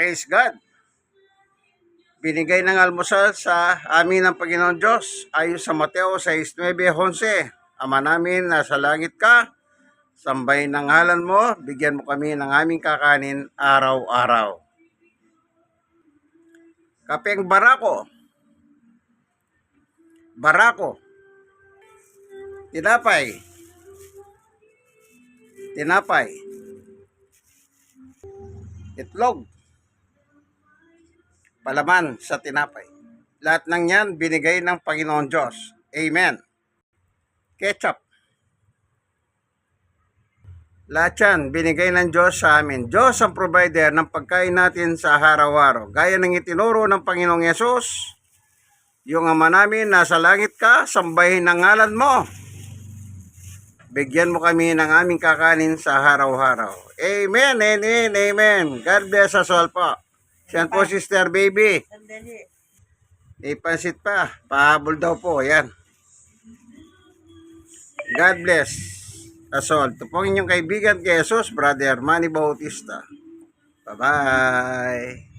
Praise God. Binigay ng almusal sa amin ng Panginoon Diyos ayon sa Mateo 6.9.11. Ama namin, nasa langit ka, sambahin ng ngalan mo, bigyan mo kami ng aming kakanin araw-araw. Kapeng barako. Barako. Tinapay. Tinapay. Itlog. Palaman sa tinapay. Lahat ng yan binigay ng Panginoon Diyos. Amen. Ketchup. Lahat yan binigay ng Diyos sa amin. Diyos ang provider ng pagkain natin sa araw-araw. Gaya ng itinuro ng Panginoong Yesus, yung ama namin nasa langit ka, sambahin ang ngalan mo. Bigyan mo kami ng aming kakanin sa araw-araw. Amen, amen, amen. God bless us all po. Siyan po, Sister Baby. Sandali. Ipansit pa. Pahabol daw po. Yan. God bless us all. Ito po ang inyong kaibigan kay Jesus, Brother Manny Bautista. Bye-bye.